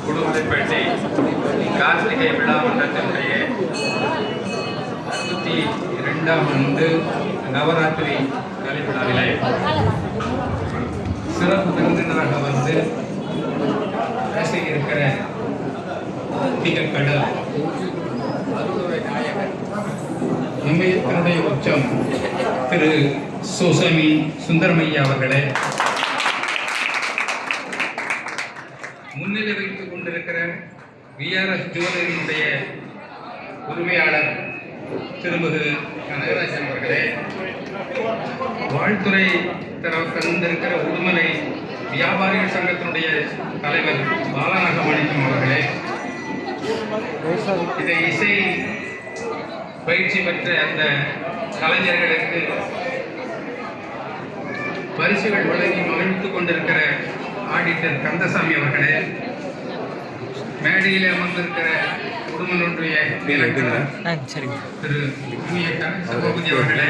குடும்பப்பேட்டை கார்த்திகை விழா மன்றத்தினுடைய அறுபத்தி இரண்டாம் ஆண்டு நவராத்திரி கலை விழாவிலே சிறப்பு விருந்தினராக வந்து பேச இருக்கிற ஆத்திக கடல் அருளுரை நாயகர் இமயத்தினுடைய உச்சம் திரு சுசமி சுந்தரமையா அவர்களே முன்னிலை வைத்துக் கொண்டிருக்கிற விஆர்எஸ் ஜுவல்லரியினுடைய உரிமையாளர் திருமிகு கனகராஜன் அவர்களே வாழ்த்துறை தர தந்திருக்கிற உடுமலை வியாபாரிகள் சங்கத்தினுடைய தலைவர் பாலநாகமாணிக்கம் அவர்களே. இதை இசை பயிற்சி பெற்ற அந்த கலைஞர்களுக்கு பரிசுகள் வழங்கி மகிழ்ந்து கொண்டிருக்கிற ஆடிட்டர் கந்தசாமி அவர்களே. மேடையில் அமர்ந்திருக்கிற சரிங்க. திரு சகோபதி அவர்களே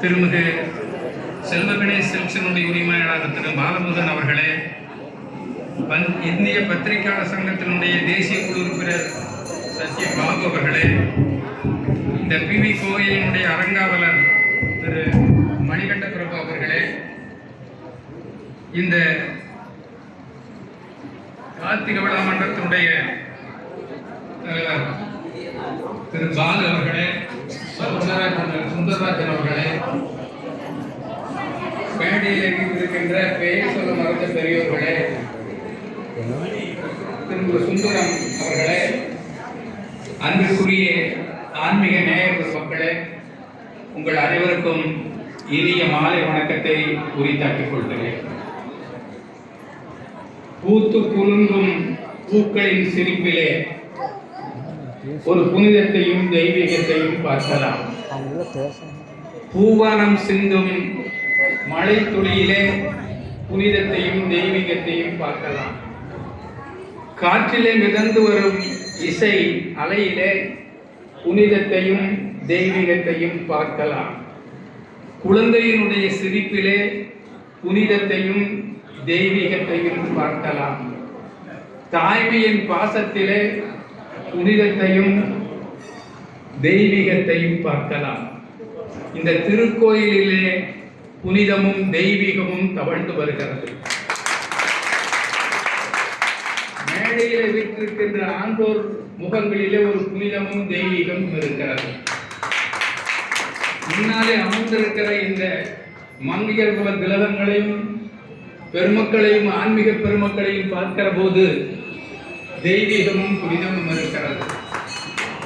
திருமிகு செல்வ கணேஷ் செல்சனுடைய உரிமையாளர் திரு பாலமுருகன் அவர்களே இந்திய பத்திரிகையாளர் சங்கத்தினுடைய தேசிய குழு உறுப்பினர் சத்ய பாபு அவர்களே இந்த பிவி கோயிலினுடைய அரங்காவலர் திரு மணிகண்ட பிரபு அவர்களே இந்த கார்த்திக விழா மன்றத்தினுடைய திரு பாலு அவர்களே சுந்தரராஜன் அவர்களே மேடையில் இருக்கின்ற பெயர் சொல்ல மறந்த பெரியோர்களே திரு சுந்தரம் அவர்களே அன்பிற்குரிய ஆன்மீக நேயர் மக்களே உங்கள் அனைவருக்கும் இனிய மாலை வணக்கத்தை உரித்தாக்கிக் கொள்கிறேன். பூத்து குலுங்கும் பூக்களின் சிரிப்பிலே ஒரு புனிதத்தையும் தெய்வீகத்தையும் பார்க்கலாம். பூவானம் சிந்தும் மழை துளியிலே புனிதத்தையும் தெய்வீகத்தையும் பார்க்கலாம். காற்றிலே மிதந்து வரும் இசை அலையிலே புனிதத்தையும் தெய்வீகத்தையும் பார்க்கலாம். குழந்தையினுடைய சிரிப்பிலே புனிதத்தையும் தெய்வீகத்தையும் பார்க்கலாம். தாய்மையின் பாசத்திலே புனிதத்தையும் தெய்வீகத்தையும் பார்க்கலாம். இந்த திருக்கோயிலிலே புனிதமும் தெய்வீகமும் தவழ்ந்து வருகிறது. மேடையிலே வீற்றிருக்கின்ற ஆண்டோர் முகங்களிலே ஒரு புனிதமும் தெய்வீகமும் இருக்கிறது. முன்னாலே அமர்ந்திருக்கிற இந்த மங்கையர் குல திலகங்களையும் பெருமக்களையும் ஆன்மீக பெருமக்களையும் பார்க்கிற போது தெய்வீகமும் புனிதமும் இருக்கிறது.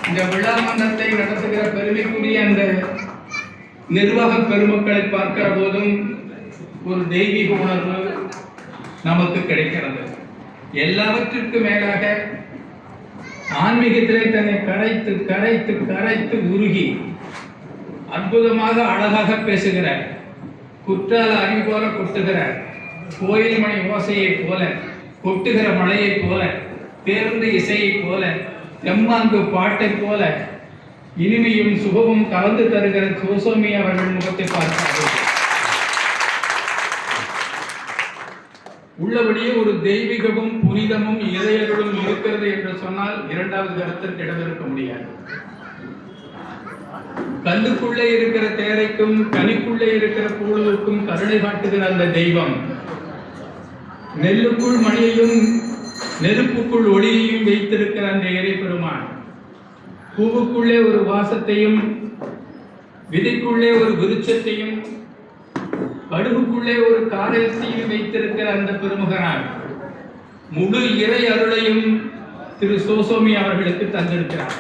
இந்த விழா மன்றத்தை நடத்துகிற பெருமைக்குரிய அந்த நிர்வாக பெருமக்களை பார்க்கிற போதும் ஒரு தெய்வீக உணர்வு நமக்கு கிடைக்கிறது. எல்லாவற்றிற்கும் மேலாக ஆன்மீகத்திலே தன்னை கரைத்து கரைத்து கரைத்து உருகி அற்புதமாக அழகாக பேசுகிறார். குற்றால அருவி போல கொட்டுகிறார். கோயில் மணி ஓசையைப் போல கொட்டுகிற மழையைப் போல பேருந்து இசையைப் போல தெம்மாங்கு பாட்டைப் போல இனிமையும் சுகமும் கலந்து தருகிற கோசோமி அவர்கள் முகத்தை பார்த்தார்கள் உள்ளபடியே ஒரு தெய்வீகமும் புனிதமும் இதயங்களும் இருக்கிறது என்று சொன்னால் இரண்டாவது கருத்திற்கு இடமிருக்க முடியாது. கல்லுக்குள்ளே இருக்கிற தேரைக்கும் கனிக்குள்ளே இருக்கிற புழுவுக்கும் கருணை காட்டுகிற அந்த தெய்வம். நெல்லுக்குள் மணியையும் நெருப்புக்குள் ஒளியையும் வைத்திருக்கிற அந்த இறை பெருமான் பூவுக்குள்ளே ஒரு வாசத்தையும் விதைக்குள்ளே ஒரு விருட்சத்தையும் கடுகுக்குள்ளே ஒரு காரியத்தையும் வைத்திருக்கிற அந்த பெருமகனார். முழு இறை அருளையும் திரு சோசோமி அவர்களுக்கு தந்திருக்கிறார்.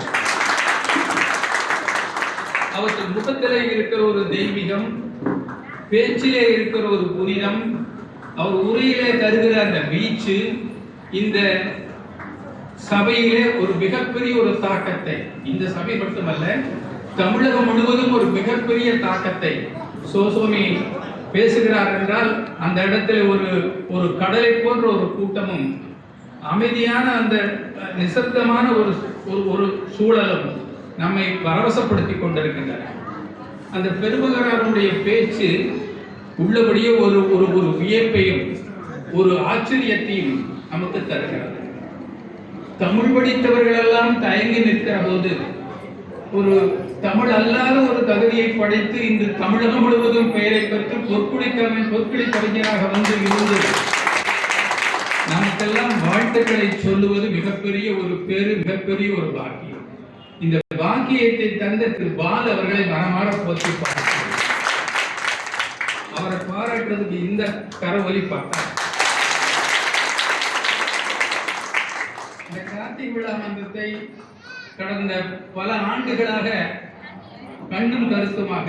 அவற்றின் முகத்திலே இருக்கிற ஒரு தெய்வீகம் பேச்சிலே இருக்கிற ஒரு புனிதம் அவர் உரையிலே தருகிற அந்த வீச்சு இந்த சபையிலே ஒரு மிகப்பெரிய ஒரு தாக்கத்தை. இந்த சபை மட்டுமல்ல தமிழகம் முழுவதும் ஒரு மிகப்பெரிய தாக்கத்தை. சோசோமி பேசுகிறார் என்றால் அந்த இடத்துல ஒரு ஒரு கடலை போன்ற ஒரு கூட்டமும் அமைதியான அந்த நிசப்தமான ஒரு ஒரு ஒரு சூழலும் நம்மை பரவசப்படுத்தி கொண்டிருக்கின்றன. அந்த பெருமகராருடைய பேச்சு உள்ளபடியே ஒரு ஒரு ஒரு வியப்பையும் ஒரு ஆச்சரியத்தையும் நமக்கு தருகிறது. தமிழ் படித்தவர்கள் எல்லாம் தயங்கி நிற்கிற போது ஒரு தமிழ் அல்லாத ஒரு தகுதியை படைத்து இன்று தமிழகம் முழுவதும் பெயரை பெற்று பொற்குடி கவி பொற்குடி கவிஞராக வந்து இருந்து நமக்கெல்லாம் வாழ்த்துக்களை சொல்லுவது மிகப்பெரிய ஒரு பேரு மிகப்பெரிய ஒரு பாக்கியம். இந்த பாக்கியத்தை தந்த திரு பால் அவர்களை மனமாற போற்றி பார்க்கிறார் அவரை பாராட்டுறதுக்கு இந்த கரவொலி பார்த்தா. இந்த கார்த்திக் விழா மன்றத்தை கடந்த பல ஆண்டுகளாக கண்ணும் கருத்துமாக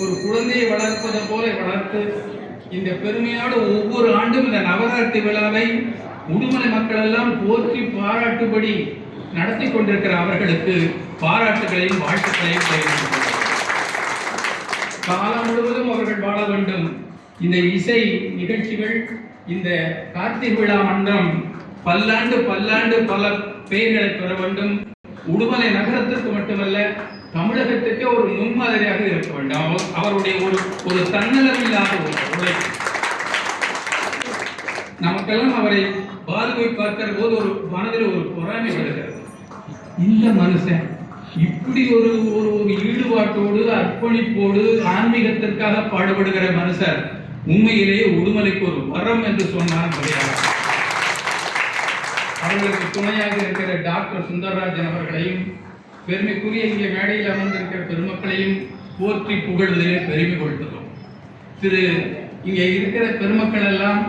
ஒரு குழந்தையை வளர்ப்பதை போல வளர்த்து இந்த பெருமையோடு ஒவ்வொரு ஆண்டும் இந்த நவராத்திரி விழாவை உடுமலை மக்கள் எல்லாம் போற்றி பாராட்டுபடி நடத்தி கொண்டிருக்கிற அவர்களுக்கு பாராட்டுகளையும் வாழ்த்துக்களையும் தெரிவித்துக் காலம் முழுவதும் அவர்கள் வாழ வேண்டும். இந்த இசை நிகழ்ச்சிகள் இந்த கார்த்திகை விழா மன்றம் பல்லாண்டு பல்லாண்டு பல பெயர்களை பெற வேண்டும். உடுமலை நகரத்திற்கு மட்டுமல்ல தமிழகத்துக்கே ஒரு முன்மாதிரியாக இருக்க வேண்டும். அவர் அவருடைய ஒரு ஒரு தன்னலமில்லாத ஒரு நமக்கெல்லாம் அவரை பாலுவை பார்க்கிற போது ஒரு மனதில் ஒரு பொறாமை வருகிறது. இந்த மனுஷன் இப்படி ஒரு ஒரு ஈடுபாட்டோடு அர்ப்பணிப்போடு ஆன்மீகத்திற்காக பாடுபடுகிற மனுஷர் உண்மையிலேயே உடுமலைக்கு ஒரு வரம் என்று சொன்னார் கிடையாது அவர்களுக்கு துணையாக இருக்கிற டாக்டர் சுந்தரராஜன் அவர்களையும் பெருமைக்குரிய இங்கே மேடையில் அமர்ந்திருக்கிற பெருமக்களையும் போற்றி புகழ்வதிலே பெருமை கொள்கிறோம். திரு இங்கே இருக்கிற பெருமக்கள் எல்லாம்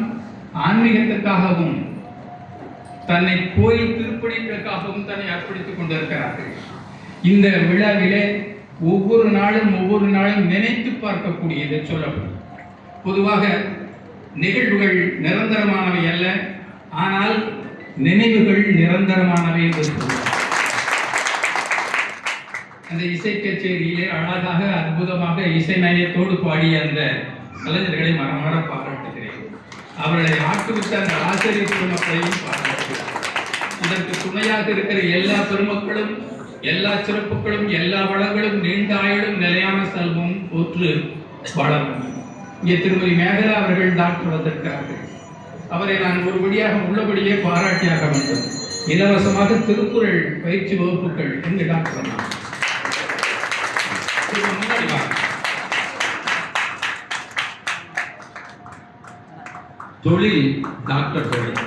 ஆன்மீகத்திற்காகவும் தன்னை கோயில் திருப்பணிகளுக்காகவும் தன்னை அர்ப்பணித்துக் கொண்டிருக்கிறார்கள். இந்த விழாவிலே ஒவ்வொரு நாளும் ஒவ்வொரு நாளும் நினைத்து பார்க்கக்கூடியது சொல்லப்படும். பொதுவாக நிகழ்வுகள் நிரந்தரமானவை அல்ல ஆனால் நினைவுகள் நிரந்தரமானவை என்று அந்த இசை கச்சேரியிலே அழகாக அற்புதமாக இசை நயத்தோடு பாடிய அந்த கலைஞர்களை மனமாற பாராட்டுகிறேன். அவர்களை ஆட்டுவித்த அந்த ஆசிரியர் பெருமக்களையும் பாராட்டுகிறேன். இதற்கு துணையாக இருக்கிற எல்லா பெருமக்களும் எல்லா சிறப்புகளும் எல்லா வளங்களும் நீண்ட ஆயுளும் நிலையான செல்வம் போற்று வளரும் இங்கே திருமதி மேகலா அவர்கள் டாக்டர் வந்திருக்கிறார்கள். அவரை நான் ஒருபடியாக உள்ளபடியே பாராட்டியாக வேண்டும் இலவசமாக திருக்குறள் பயிற்சி வகுப்புகள் என்று டாக்டர் சொன்னார் தொழில் டாக்டர் தொழில்.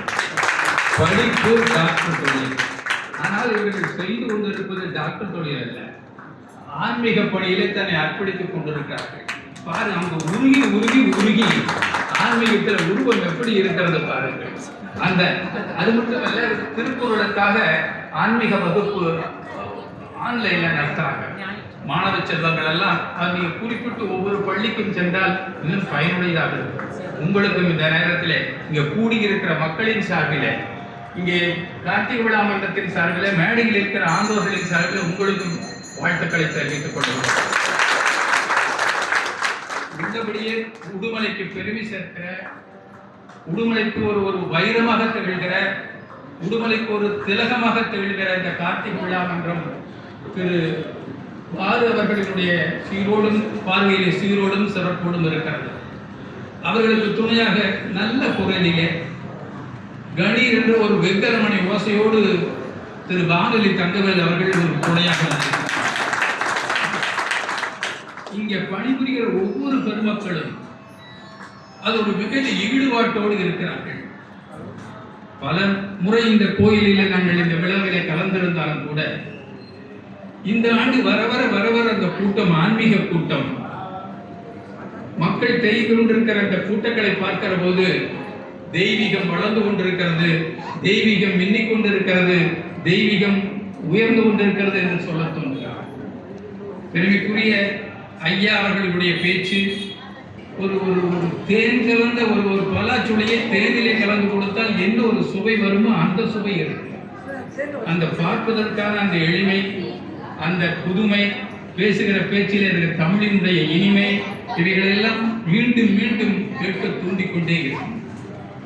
படிப்பு டாக்டர் தொழில். ஆனால் இவர்கள் செய்து கொண்டிருப்பது டாக்டர் தொழில் அல்ல. ஆன்மீக பணியிலே தன்னை அர்ப்பணித்துக் கொண்டிருக்கிறார்கள். பாரு அவங்க உருகி உருகி உருகி ஆன்மீகத்தில் உருவம் எப்படி இருக்கிறது பாருங்கள். அந்த அது மட்டுமல்ல திருக்குறளுக்காக ஆன்மீக வகுப்பு ஆன்லைன்ல நடத்துறாங்க. மாணவ செல்வங்கள் எல்லாம் அது நீங்க குறிப்பிட்டு ஒவ்வொரு பள்ளிக்கும் சென்றால் இன்னும் பயனுடையதாக இருக்கும். உங்களுக்கும் இந்த நேரத்திலே இங்க கூடியிருக்கிற மக்களின் சார்பிலே இங்கே கார்த்திகை விழா மன்றத்தின் சார்பில் மேடையில் இருக்கிற ஆண்டோர்களின் சார்பில் உங்களுக்கும் வாழ்த்துக்களை தெரிவித்துக் கொள்கிறோம். உள்ளபடியே உடுமலைக்கு பெருமை சேர்க்கிற உடுமலைக்கு ஒரு ஒரு வைரமாக திகழ்கிற உடுமலைக்கு ஒரு திலகமாக திகழ்கிற இந்த கார்த்திகை விழா மன்றம் திரு பாரு அவர்களினுடைய சீரோடும் பார்வையிலே சீரோடும் சிறப்போடும் இருக்கிறது. அவர்களுக்கு துணையாக நல்ல குறைநிலை கணீர் என்ற ஒரு வெங்கலமணி ஓசையோடு திரு வானொலி தங்கவேல் அவர்கள் ஒரு துணையாக இங்க இங்கே பணிபுரிகிற ஒவ்வொரு பெருமக்களும் அது ஒரு மிகுந்த ஈடுபாட்டோடு இருக்கிறார்கள். பல முறை இந்த கோயிலில் நாங்கள் இந்த விழாவிலே கலந்திருந்தாலும் கூட இந்த ஆண்டு வர வர வர வர அந்த கூட்டம் ஆன்மீக கூட்டம் மக்கள் தேய்கொண்டிருக்கிற அந்த கூட்டங்களை பார்க்கிற போது தெய்வீகம் வளர்ந்து கொண்டிருக்கிறது. தெய்வீகம் மின்னிக்கொண்டிருக்கிறது தெய்வீகம் உயர்ந்து கொண்டிருக்கிறது என்று சொல்ல தோன்றுகிறார் பெருமைக்குரிய ஐயா அவர்களுடைய பேச்சு ஒரு ஒரு ஒரு தேன் கலந்த ஒரு ஒரு பலாச்சுளையை தேனிலே கலந்து கொடுத்தால் என்ன ஒரு சுவை வருமோ அந்த சுவை இருக்கு அந்த பார்ப்பதற்கான அந்த எளிமை அந்த புதுமை பேசுகிற பேச்சில் இருக்கிற தமிழினுடைய இனிமை இவைகளெல்லாம் மீண்டும் மீண்டும் கேட்க தூண்டிக்கொண்டே இருக்கும்.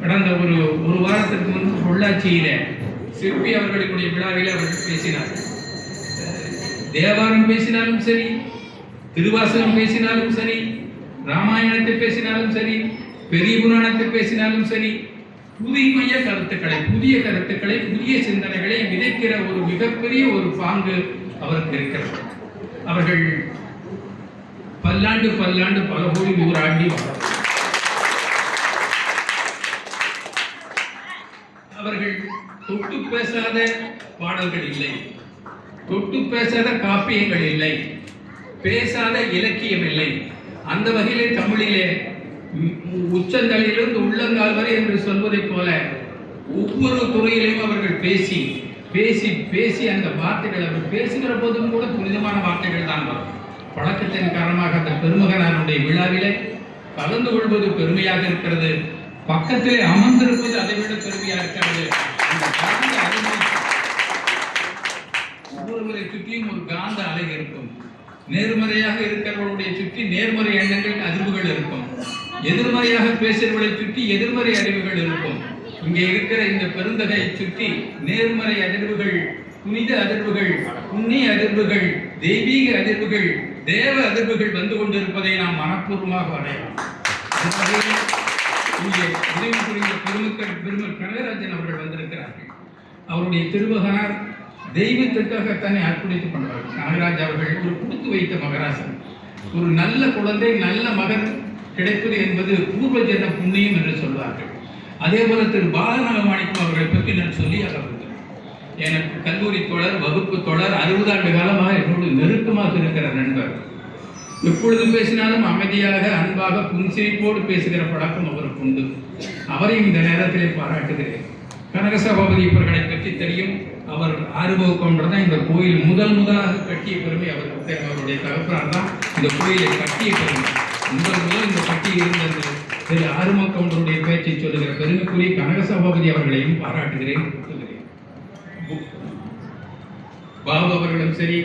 கடந்த ஒரு ஒரு வாரத்திற்கு முன்பு பொள்ளாச்சியில சிற்பி அவர்களுடைய விழாவில் அவர்கள் பேசினார். தேவாரம் பேசினாலும் சரி திருவாசகம் பேசினாலும் சரி ராமாயணத்தை பேசினாலும் சரி பெரிய புராணத்தை பேசினாலும் சரி புதுமைய கருத்துக்களை புதிய கருத்துக்களை புதிய சிந்தனைகளை விதைக்கிற ஒரு மிகப்பெரிய ஒரு பாங்கு அவருக்கு இருக்கிறது. அவர்கள் பல்லாண்டு பல்லாண்டு பல கோடி நூறாண்டி வாழ் அவர்கள் தொட்டு பேசாத பாடல்கள் இல்லை. தொட்டு பேசாத காப்பியங்கள் இல்லை. பேசாத இலக்கியம் இல்லை. அந்த வகையிலே தமிழிலே உச்சந்தலையிலிருந்து உள்ளங்கால் வரை என்று சொல்வதைப் போல ஒவ்வொரு துறையிலையும் அவர்கள் பேசி பேசி பேசி அந்த வார்த்தைகள் அவர் பேசுகிற போதும் கூட புனிதமான வார்த்தைகள் தான். வரும் பழக்கத்தின் காரணமாக அந்த பெருமகனாருடைய விழாவிலே கலந்து கொள்வது பெருமையாக இருக்கிறது. பக்கத்திலே அமர்ந்திருப்பது அதை விட பெருமையா இருக்கிறது. அந்த காந்த ஒவ்வொருவரை சுற்றியும் ஒரு காந்த அலை இருக்கும். நேர்மறையாக இருக்கிறவர்களுடைய சுற்றி நேர்மறை எண்ணங்கள் அறிவுகள் இருக்கும். எதிர்மறையாக பேசுகிறவர்களை சுற்றி எதிர்மறை அறிவுகள் இருக்கும். இங்கே இருக்கிற இந்த பெருந்தகையை சுற்றி நேர்மறை அதிர்வுகள் புனித அதிர்வுகள் புண்ணிய அதிர்வுகள் தெய்வீக அதிர்வுகள் தேவ அதிர்வுகள் வந்து கொண்டிருப்பதை நாம் மனப்பூர்வமாக அடையலாம். இங்கே உதவி புரிந்த பெருமக்கள் பெரும கனகராஜன் அவர்கள் வந்திருக்கிறார்கள். அவருடைய திருவகனார் தெய்வத்திற்காக தன்னை அர்ப்பணித்துக் கொண்டார் நாகராஜ் அவர்கள் ஒரு கொடுத்து வைத்த மகராசன். ஒரு நல்ல குழந்தை நல்ல மகன் கிடைப்பது என்பது பூர்வ ஜென்ம புண்ணியம் என்று சொல்வார்கள். அதே போல திரு பாலநாகமாணிக்கம் அவர்களை பற்றி நான் சொல்லி அவர்கள் எனக்கு கல்லூரி தொடர் வகுப்பு தொடர் அறுபது ஆண்டு காலமாக என்னோடு நெருக்கமாக இருக்கிற நண்பர் எப்பொழுது பேசினாலும் அமைதியாக அன்பாக புன்சிரிப்போடு பேசுகிற பழக்கம் அவருக்கு உண்டு. அவரையும் இந்த நேரத்திலே பாராட்டுகிறேன். கனக சபாபதி இவர்களை பற்றி தெரியும். அவர் ஆறுமுக கவுண்டர் தான் இந்த கோயில் முதல் முதலாக கட்டிய பெருமை அவருக்கு அவருடைய தகப்பனார் தான். இந்த கோயிலை கட்டிய பெருமை. முதல் முதல் இந்த கட்டி இருந்தது. திரு ஆறுமுக கவுண்டருடைய பேச்சை சொல்லுகிற பெருமைக்குரிய கனக சபாபதி அவர்களையும் பாராட்டுகிறேன். போற்றுகிறேன். பாபு அவர்களும் சரி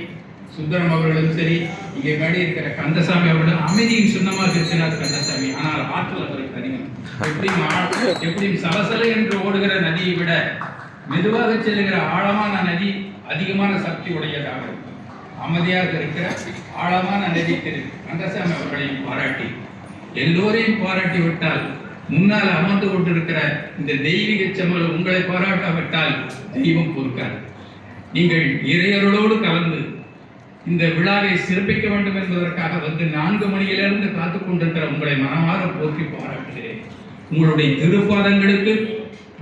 சுந்தரம் அவர்களும் சரி இங்கே மேடி இருக்கிற கந்தசாமி அவரோட அமைதியின் சுண்ணமாக இருக்கிறார் கந்தசாமி. ஆனால் ஆற்றல் அவருக்கு அதிகம் எப்படியும் ஆழ- எப்படியும் சலசல என்று ஓடுகிற நதியை விட மெதுவாக செல்லுகிற ஆழமான நதி அதிகமான சக்தி உடையதாக இருக்கும். அமைதியாக இருக்கிற ஆழமான நதி திரு கந்தசாமி அவர்களையும் பாராட்டி. எல்லோரையும் பாராட்டி விட்டால் முன்னால் அமர்ந்து கொண்டிருக்கிற இந்த தெய்வீக செம்மல் உங்களை பாராட்டாவிட்டால் தெய்வம் பொறுக்காது. நீங்கள் இறையர்களோடு கலந்து இந்த விழாவை சிறப்பிக்க வேண்டும் என்பதற்காக வந்து நான்கு மணியிலிருந்து காத்து கொண்டிருக்கிற உங்களை மனமாற போற்றி பாராட்டுகிறேன். உங்களுடைய திருப்பாதங்களுக்கு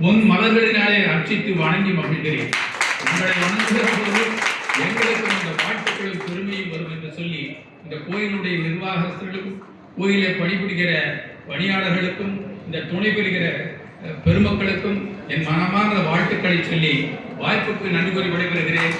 பொன் மலர்களினாலே அர்ச்சித்து வணங்கி மகிழ்கிறேன். உங்களை வணங்குகிற போது எங்களுக்கு இந்த பாட்டுகளும் பெருமையும் வரும் என்று சொல்லி இந்த கோயிலுடைய நிர்வாகஸ்தர்களுக்கும் கோயிலை பணிபுரிகிற பணியாளர்களுக்கும் இந்த துணை பெறுகிற பெருமக்களுக்கும் என் மனமார்ந்த வாழ்த்துக்களை சொல்லி வாய்ப்புக்கு நன்றி கூறி விடைபெறுகிறேன்.